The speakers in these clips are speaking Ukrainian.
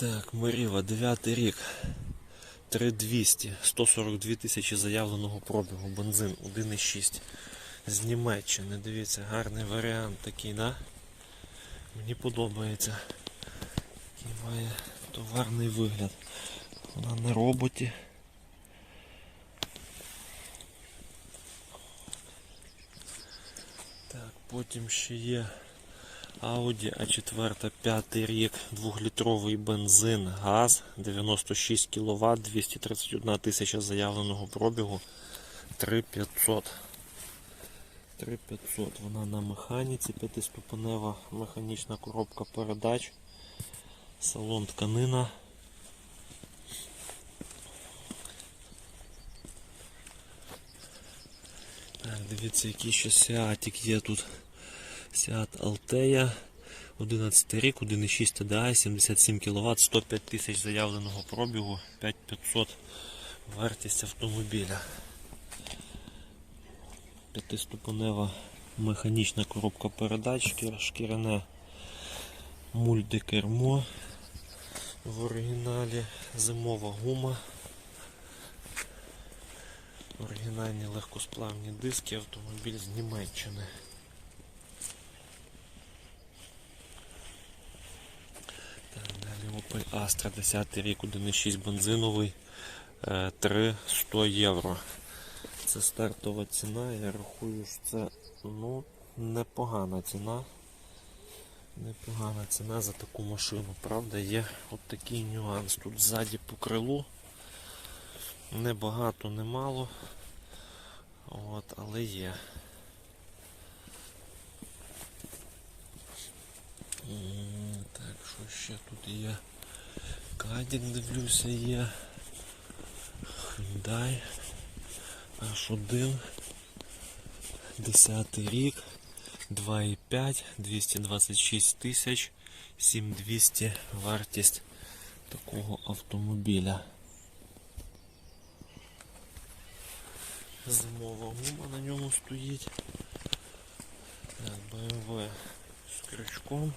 Так, Маріва, 9 рік. 3200, 142 тисячі заявленого пробігу, бензин 1,6 з Німеччини. Дивіться, гарний варіант такий, да? Мені подобається. Такий має товарний вигляд. Вона на роботі. Так, потім ще є Audi A4 5 рік, 2-літровий бензин, газ, 96 кВт, 231 тисяча заявленого пробігу, 3500. 3500. Вона на механіці, п'ятиступенева механічна коробка передач, салон тканина. Так, дивіться, який ще сіатик є тут. Seat Altea, 11 рік, 1,6 TDI, 77 кВт, 105 тисяч заявленого пробігу, 5500 вартість автомобіля. П'ятиступенева механічна коробка передач, шкір- шкіряне мультикермо в оригіналі, зимова гума. Оригінальні легкосплавні диски, автомобіль з Німеччини. Так, далі Opel Astra 10 рік, 1,6 бензиновий, е, 300 євро. Це стартова ціна, я рахую, що це ну, непогана ціна. Непогана ціна за таку машину. Правда, є от такий нюанс. Тут ззаді по крилу. Небагато, немало. От, але є. Так, що ще тут є? Кадік, дивлюся, є. Hyundai H1. 10 рік. 2,5, 226 тисяч, 7200 вартість такого автомобіля. Зимова гума на ньому стоїть. BMW з крючком.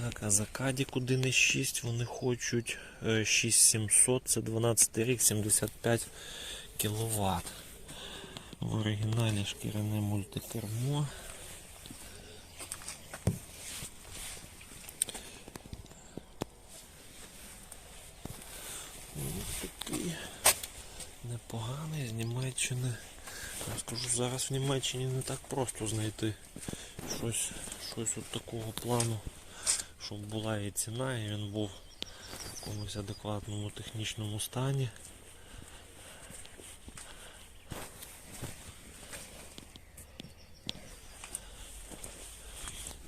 Так, а за Кадік 1,6 вони хочуть е, 6700, це 12 рік, 75 кВт. В оригіналі шкіряне мультикермо. Ось такий непоганий з Німеччини. Я скажу, зараз в Німеччині не так просто знайти щось, щось от такого плану, щоб була і ціна, і він був в якомусь адекватному технічному стані.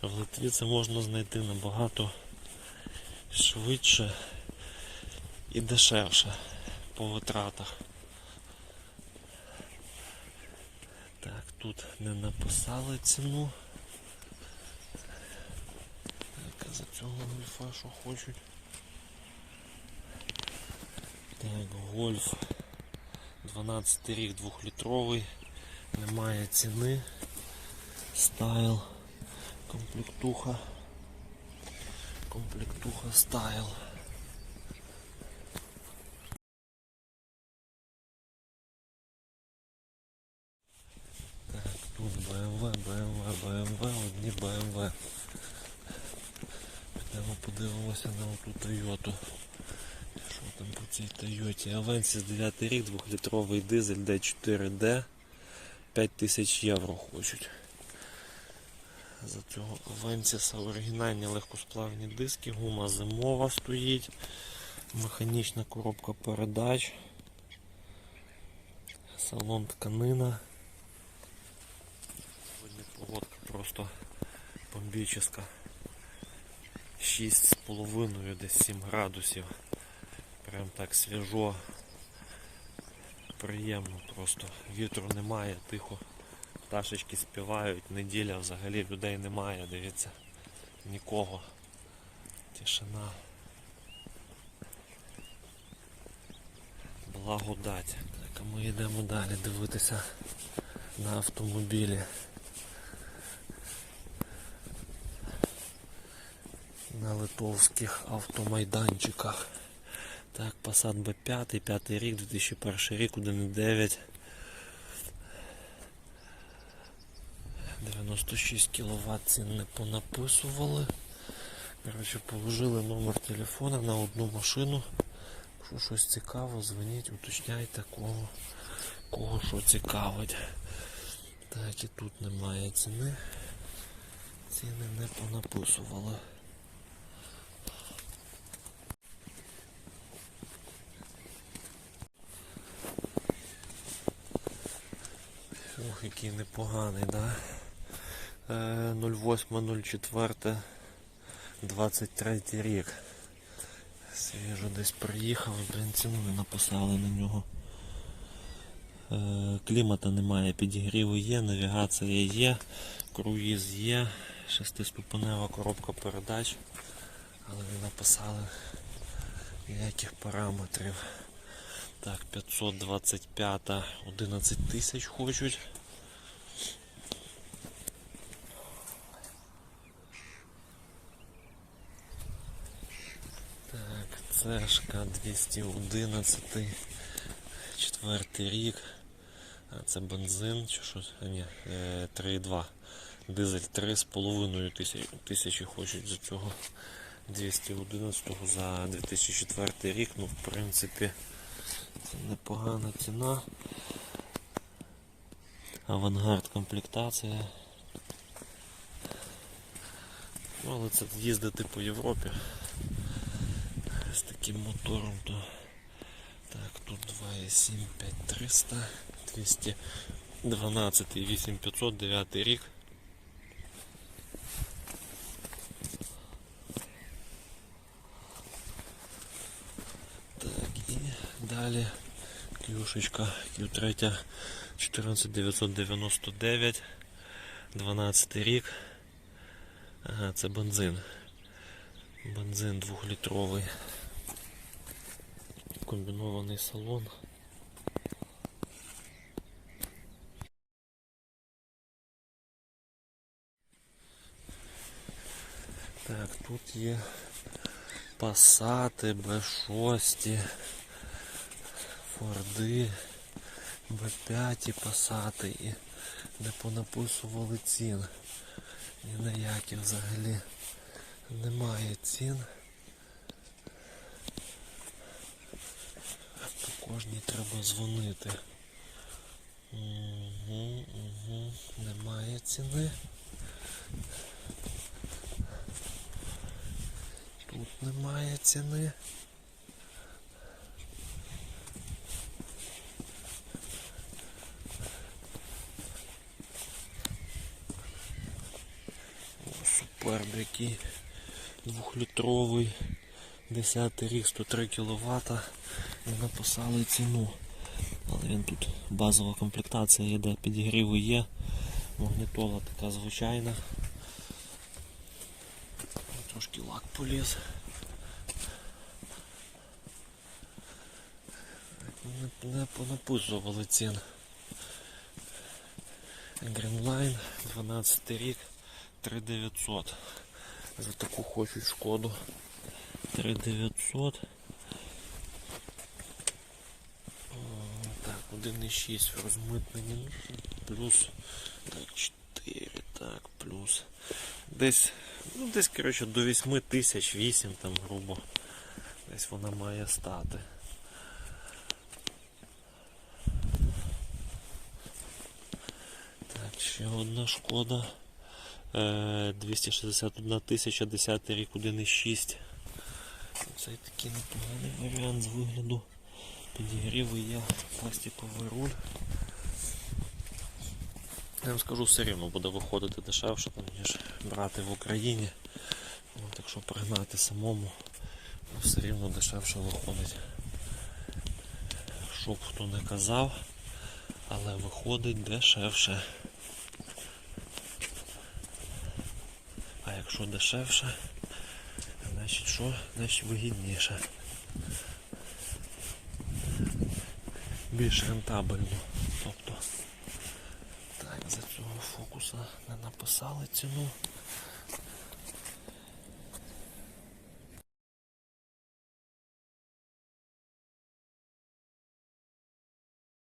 В Литві це можна знайти набагато швидше і дешевше по витратах. Так, тут не написали ціну. За цього гольфа що хочуть. Так, гольф 12 рік 2-літровий, немає ціни. Стайл, комплектуха. Комплектуха стайл. Так, тут BMW, BMW, BMW, одні BMW. Підемо на оту Тойоту. Що там по цій Тойоті? Авенсіс 9 рік, 2-літровий дизель D4D. 5000 євро хочуть. За цього Авенсіса оригінальні легкосплавні диски, гума зимова стоїть, механічна коробка передач, салон тканина. Сьогодні погодка просто бомбічна. 6,5 десь 7 градусів. Прям так свіжо. Приємно просто. Вітру немає, тихо. Пташечки співають, неділя взагалі людей немає, дивіться. Нікого. Тишина. Благодать. Так, а ми йдемо далі дивитися на автомобілі. На литовських автомайданчиках. Так, Passat B5, 5 рік, 2001 рік, 1.9. 96 кВт цін не понаписували. Коротше, положили номер телефона на одну машину. Якщо щось цікаво, дзвоніть, уточняйте кого, кого що цікавить. Так, і тут немає ціни. Ціни не понаписували. Який непоганий, да? Е, 08.04 23 рік. Свіжо десь приїхав, блін, ціну не написали на нього. Е, клімата немає, підігріви є, навігація є, круїз є, шестиступенева коробка передач, але не написали ніяких параметрів. Так, 525 11 тисяч хочуть. Так, цешка 211, четвертий рік. Це бензин чи що? Ні, е, 3,2. Дизель 3,5 тисячі, тисячі хочуть за цього 211 за 2004 рік. Ну, в принципі, це непогана ціна. Авангард комплектація. Ну, але це їздити по Європі з таким мотором, то так, тут 2,7 5300, 212 8500, 9 рік. Так, і далі клюшечка Q3 14999, 12 рік. Ага, це бензин. Бензин двохлітровий. Комбінований салон. Так, тут є пасати, Б6, Форди, Б5 пасати і не понаписували цін. Ні на які взагалі немає цін. По кожній треба дзвонити. Угу, угу. Немає ціни. Тут немає ціни. Суперб який двохлітровий 10 рік 103 кВт і написали ціну. Але він тут базова комплектація йде, підігріви є, магнітола така звичайна. Трошки лак поліз. Не, не понаписували цін. Greenline 12 рік 3900. За таку хочуть шкоду. 3900. О, Так, 1,6 в розмитненні. Плюс так, 4, так, плюс. Десь, ну десь, коротше, до 8 тисяч, 8 там, грубо. Десь вона має стати. Так, ще одна шкода. Е, 261 тисяча, 10 рік 1,6. Це такий непоганий варіант з вигляду. Підігріви є пластиковий руль. Я вам скажу, все рівно буде виходити дешевше, ніж брати в Україні. Ну, так що пригнати самому, все рівно дешевше виходить. Щоб хто не казав, але виходить дешевше. А якщо дешевше, значить що? Значить вигідніше. Більш рентабельно. Тобто так, за цього фокуса не написали ціну.